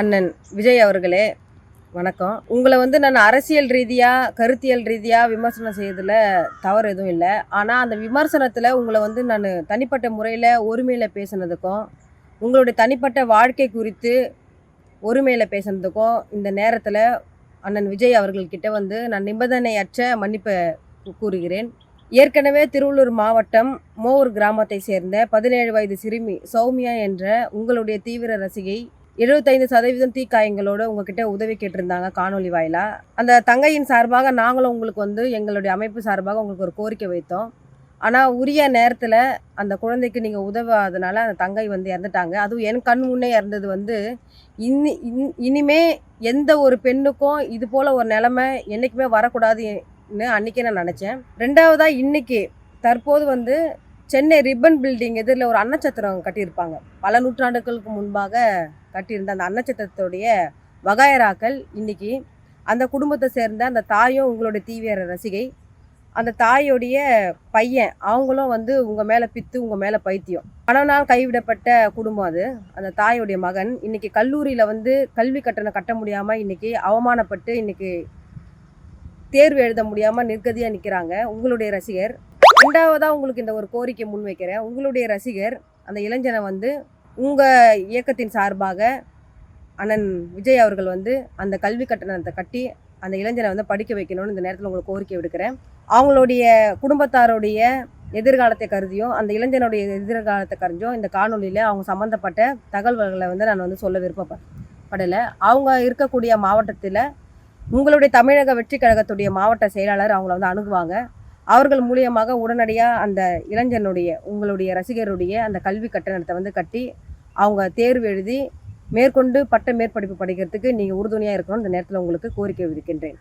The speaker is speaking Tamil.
அண்ணன் விஜய் அவர்களே வணக்கம். உங்களை வந்து நான் அரசியல் ரீதியாக கருத்தியல் ரீதியாக விமர்சனம் செய்யறதுல தவறு எதுவும் இல்லை. ஆனால் அந்த விமர்சனத்தில் உங்களை வந்து நான் தனிப்பட்ட முறையில் ஒருமையில் பேசுனதுக்கும் உங்களுடைய தனிப்பட்ட வாழ்க்கை குறித்து ஒருமையில் பேசுனதுக்கும் இந்த நேரத்தில் அண்ணன் விஜய் அவர்கள்கிட்ட வந்து நான் நிபந்தனையற்ற மன்னிப்பை கூறுகிறேன். ஏற்கனவே திருவள்ளூர் மாவட்டம் மோவூர் கிராமத்தை சேர்ந்த பதினேழு வயது சிறுமி சௌமியா என்ற உங்களுடைய தீவிர ரசிகை எழுபத்தைந்து சதவீதம் தீக்காயங்களோடு உங்ககிட்ட உதவி கேட்டிருந்தாங்க காணொலி வாயிலாக அந்த தங்கையின் சார்பாக நாங்களும் உங்களுக்கு வந்து எங்களுடைய அமைப்பு சார்பாக உங்களுக்கு ஒரு கோரிக்கை வைத்தோம். ஆனால் உரிய நேரத்தில் அந்த குழந்தைக்கு நீங்கள் உதவாதனால அந்த தங்கை வந்து இறந்துட்டாங்க. அதுவும் என் கண் முன்னே இறந்தது வந்து இனி இன் இனிமே எந்த ஒரு பெண்ணுக்கும் இது போல் ஒரு நிலமை என்றைக்குமே வரக்கூடாதுன்னு அன்றைக்கே நான் நினச்சேன். ரெண்டாவதாக இன்றைக்கி தற்போது வந்து சென்னை ரிப்பன் பில்டிங் எதிரில் ஒரு அன்னச்சத்திரம் கட்டியிருப்பாங்க. பல நூற்றாண்டுகளுக்கு முன்பாக கட்டியிருந்த அந்த அன்னச்சத்திரத்துடைய வகாயராக்கள் இன்னைக்கு அந்த குடும்பத்தை சேர்ந்த அந்த தாயும் உங்களுடைய தீவிர ரசிகை அந்த தாயோடைய பையன் அவங்களும் வந்து உங்கள் மேலே பித்து உங்கள் மேலே பைத்தியம். கணவனால் கைவிடப்பட்ட குடும்பம் அது. அந்த தாயோடைய மகன் இன்றைக்கி கல்லூரியில் வந்து கல்வி கட்டணம் கட்ட முடியாமல் இன்றைக்கி அவமானப்பட்டு இன்னைக்கு தேர்வு எழுத முடியாமல் நிர்கதியாக நிற்கிறாங்க உங்களுடைய ரசிகர். ரெண்டாவதாக உங்களுக்கு இந்த ஒரு கோரிக்கை முன்வைக்கிறேன் உங்களுடைய ரசிகர் அந்த இளைஞனை வந்து உங்கள் இயக்கத்தின் சார்பாக அண்ணன் விஜய் அவர்கள் வந்து அந்த கல்வி கட்டணத்தை கட்டி அந்த இளைஞனை வந்து படிக்க வைக்கணும்னு இந்த நேரத்தில் உங்களுக்கு கோரிக்கை விடுக்கிறேன். அவங்களுடைய குடும்பத்தாருடைய எதிர்காலத்தை கருதியும் அந்த இளைஞனுடைய எதிர்காலத்தை கருதியும் இந்த காணொலியில் அவங்க சம்மந்தப்பட்ட தகவல்களை வந்து நான் வந்து சொல்ல விருப்பப்படலை. அவங்க இருக்கக்கூடிய மாவட்டத்தில் உங்களுடைய தமிழக வெற்றி கழகத்துடைய மாவட்ட செயலாளர் அவங்கள வந்து அணுகுவாங்க. அவர்கள் மூலியமாக உடனடியாக அந்த இளைஞனுடைய உங்களுடைய ரசிகருடைய அந்த கல்வி கட்டணத்தை வந்து கட்டி அவங்க தேர்வு எழுதி மேற்கொண்டு பட்ட மேற்படிப்பு படிக்கிறதுக்கு நீங்கள் உறுதுணையாக இருக்கணும்னு இந்த நேரத்தில் உங்களுக்கு கோரிக்கை விடுக்கின்றேன்.